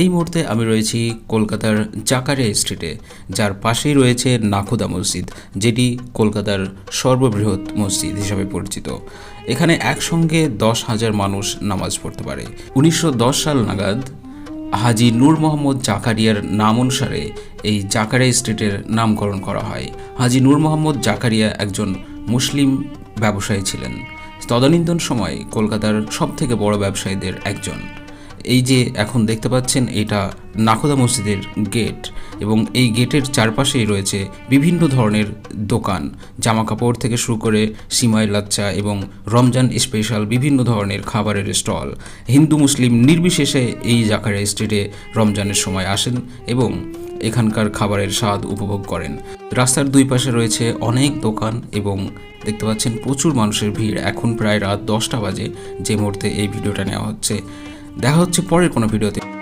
এই মুহূর্তে আমি রয়েছি কলকাতার জাকারিয়া স্ট্রিটে যার পাশেই রয়েছে নাখোদা মসজিদ, যেটি কলকাতার সর্ববৃহৎ মসজিদ হিসাবে পরিচিত। এখানে একসঙ্গে দশ হাজার মানুষ নামাজ পড়তে পারে। উনিশশো দশ সাল নাগাদ হাজি নূর মোহাম্মদ জাকারিয়ার নাম অনুসারে এই জাকারিয়া স্ট্রিটের নামকরণ করা হয়। হাজি নূর মোহাম্মদ জাকারিয়া একজন মুসলিম ব্যবসায়ী ছিলেন। তদানীন্তন সময় কলকাতার সবথেকে বড় ব্যবসায়ীদের একজন। এই যে এখন দেখতে পাচ্ছেন, এটা নাখোদা মসজিদের গেট এবং এই গেটের চারপাশেই রয়েছে বিভিন্ন ধরনের দোকান জামা কাপড় থেকে শুরু করে সিমাই লাচ্চা এবং রমজান স্পেশাল বিভিন্ন ধরনের খাবারের স্টল। হিন্দু, মুসলিম নির্বিশেষে এই জাকারিয়া স্ট্রিটে রমজানের সময় আসেন এবং এখানকার খাবারের স্বাদ উপভোগ করেন। রাস্তার দুই পাশে রয়েছে অনেক দোকান এবং দেখতে পাচ্ছেন প্রচুর মানুষের ভিড়। এখন প্রায় রাত দশটা বাজে, যে মুহূর্তে এই ভিডিওটা নেওয়া হচ্ছে। দেখা হচ্ছে পরের কোনো ভিডিওতে।